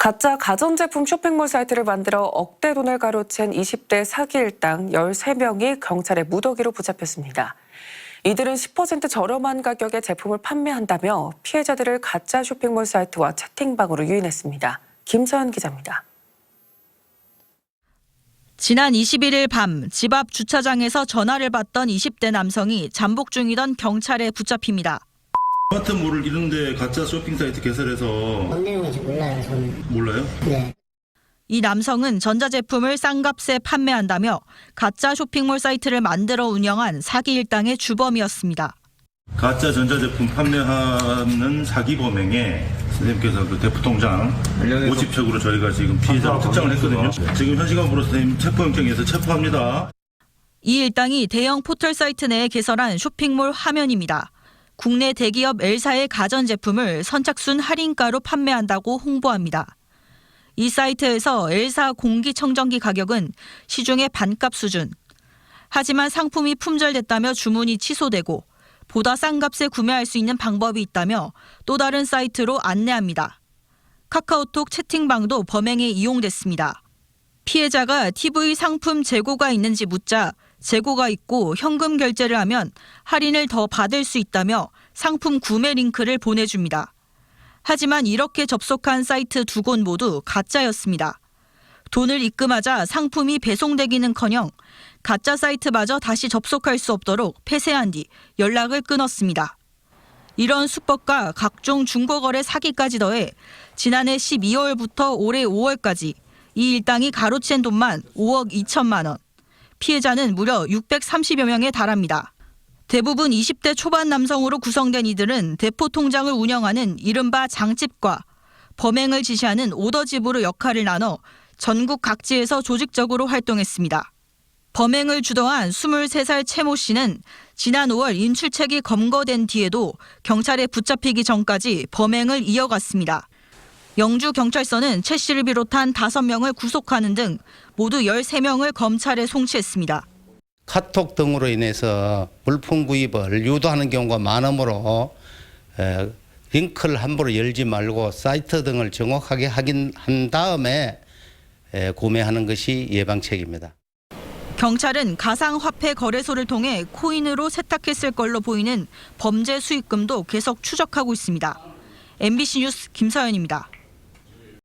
가짜 가전제품 쇼핑몰 사이트를 만들어 억대 돈을 가로챈 20대 사기 일당 13명이 경찰의 무더기로 붙잡혔습니다. 이들은 10% 저렴한 가격에 제품을 판매한다며 피해자들을 가짜 쇼핑몰 사이트와 채팅방으로 유인했습니다. 김서연 기자입니다. 지난 21일 밤 집 앞 주차장에서 전화를 받던 20대 남성이 잠복 중이던 경찰에 붙잡힙니다. 아파트 모를 이런데 가짜 쇼핑 사이트 개설해서 뭔 내용인지 몰라요, 저는. 몰라요? 네. 이 남성은 전자제품을 싼 값에 판매한다며 가짜 쇼핑몰 사이트를 만들어 운영한 사기 일당의 주범이었습니다. 가짜 전자제품 판매하는 사기 범행에 선생님께서 그 대포통장 50척으로 저희가 지금 피해자를 특정을 했거든요. 지금 현 시간으로 선생님 체포영장에서 체포합니다. 이 일당이 대형 포털 사이트 내에 개설한 쇼핑몰 화면입니다. 국내 대기업 L사의 가전제품을 선착순 할인가로 판매한다고 홍보합니다. 이 사이트에서 L사 공기청정기 가격은 시중의 반값 수준. 하지만 상품이 품절됐다며 주문이 취소되고 보다 싼 값에 구매할 수 있는 방법이 있다며 또 다른 사이트로 안내합니다. 카카오톡 채팅방도 범행에 이용됐습니다. 피해자가 TV 상품 재고가 있는지 묻자 재고가 있고 현금 결제를 하면 할인을 더 받을 수 있다며 상품 구매 링크를 보내줍니다. 하지만 이렇게 접속한 사이트 두 곳 모두 가짜였습니다. 돈을 입금하자 상품이 배송되기는 커녕 가짜 사이트마저 다시 접속할 수 없도록 폐쇄한 뒤 연락을 끊었습니다. 이런 수법과 각종 중고거래 사기까지 더해 지난해 12월부터 올해 5월까지 이 일당이 가로챈 돈만 5억 2천만 원. 피해자는 무려 630여 명에 달합니다. 대부분 20대 초반 남성으로 구성된 이들은 대포 통장을 운영하는 이른바 장집과 범행을 지시하는 오더집으로 역할을 나눠 전국 각지에서 조직적으로 활동했습니다. 범행을 주도한 23살 최모 씨는 지난 5월 인출책이 검거된 뒤에도 경찰에 붙잡히기 전까지 범행을 이어갔습니다. 영주 경찰서는 최 씨를 비롯한 5명을 구속하는 등 모두 13명을 검찰에 송치했습니다. 카톡 등으로 인해서 물품 구입을 유도하는 경우가 많으므로 에, 링크를 함부로 열지 말고 사이트 등을 정확하게 확인한 다음에 에, 구매하는 것이 예방책입니다. 경찰은 가상화폐 거래소를 통해 코인으로 세탁했을 걸로 보이는 범죄 수익금도 계속 추적하고 있습니다. MBC 뉴스 김서연입니다.